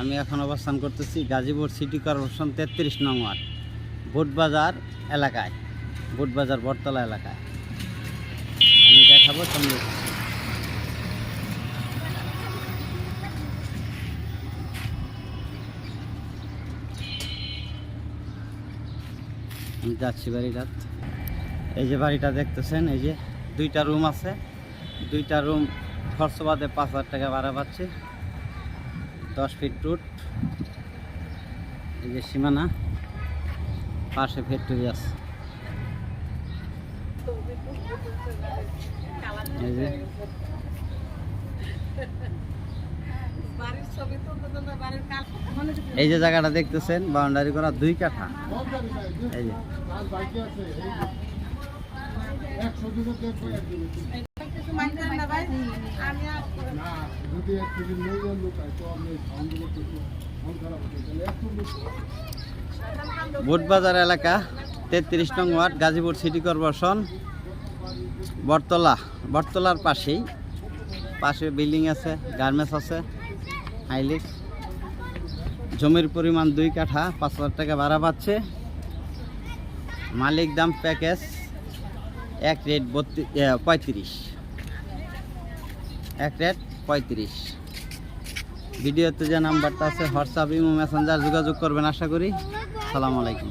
আমি এখন অবস্থান করতেছি গাজীপুর সিটি কর্পোরেশন তেত্রিশ নং ওয়ার্ড, বুটবাজার এলাকায়, বুটবাজার বটতলা এলাকায়। আমি দেখাবো সঙ্গে। আমি যাচ্ছি বাড়িটা এই যে বাড়িটা দেখতেছেন, এই যে দুইটা রুম আছে। দুইটা রুম খরচ বাদে পাঁচ হাজার টাকা ভাড়া পাচ্ছি। দশ ফিট টুট এই যে সীমানা, পাশে ফ্যাক্টরি আছে। এই যে। এই যে জায়গাটা দেখতেছেন বাউন্ডারি করা দুই কাঠা। এই যে। বুটবাজার এলাকা, তেত্রিশ নং ward, Gazipur city corporation, Bottola. বটতলার পাশেই, পাশে বিল্ডিং আছে, গার্মেন্টস আছে হাইলিক্স জমির পরিমাণ দুই কাঠা, পাঁচ হাজার টাকা ভাড়া পাচ্ছে। মালিক দাম প্যাকেজ, এক রেট বত্রিশ পঁয়ত্রিশ। এক রেট পঁয়ত্রিশ। ভিডিওতে যে নাম্বারটা আছে হোয়াটসঅ্যাপ ইমো মেসেঞ্জার যোগাযোগ করবেন আশা করি। সালাম আলাইকুম।